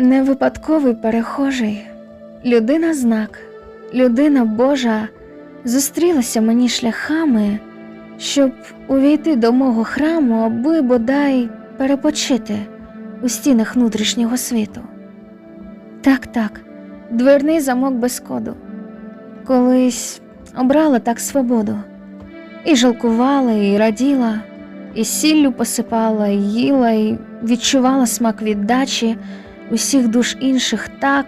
Не випадковий перехожий, людина знак, людина Божа зустрілася мені шляхами, щоб увійти до мого храму, аби бодай перепочити у стінах внутрішнього світу. Так, так, дверний замок без коду. Колись обрала так свободу. І жалкувала, і раділа, і сіллю посипала, і їла, і відчувала смак віддачі усіх душ інших так,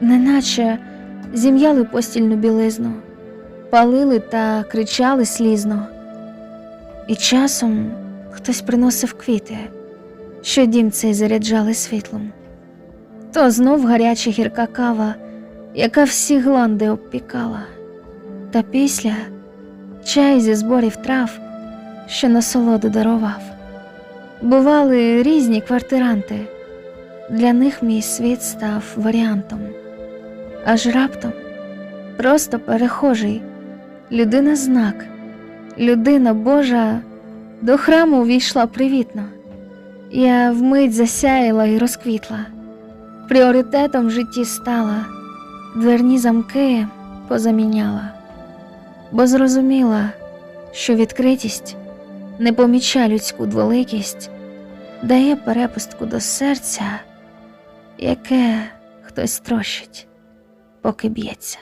неначе зім'яли постільну білизну, палили та кричали слізно. І часом хтось приносив квіти, що дім цей заряджали світлом. То знов гаряча гірка кава, яка всі гланди обпікала, та після чай зі зборів трав, що насолоду дарував. Бували різні квартиранти, для них мій світ став варіантом. Аж раптом просто перехожий, людина знак, людина Божа до храму війшла привітно. Я вмить засяяла і розквітла. Пріоритетом в житті стала, дверні замки позаміняла, бо зрозуміла, що відкритість не поміча людську дволикість, дає перепустку до серця, яке хтось трощить, поки б'ється.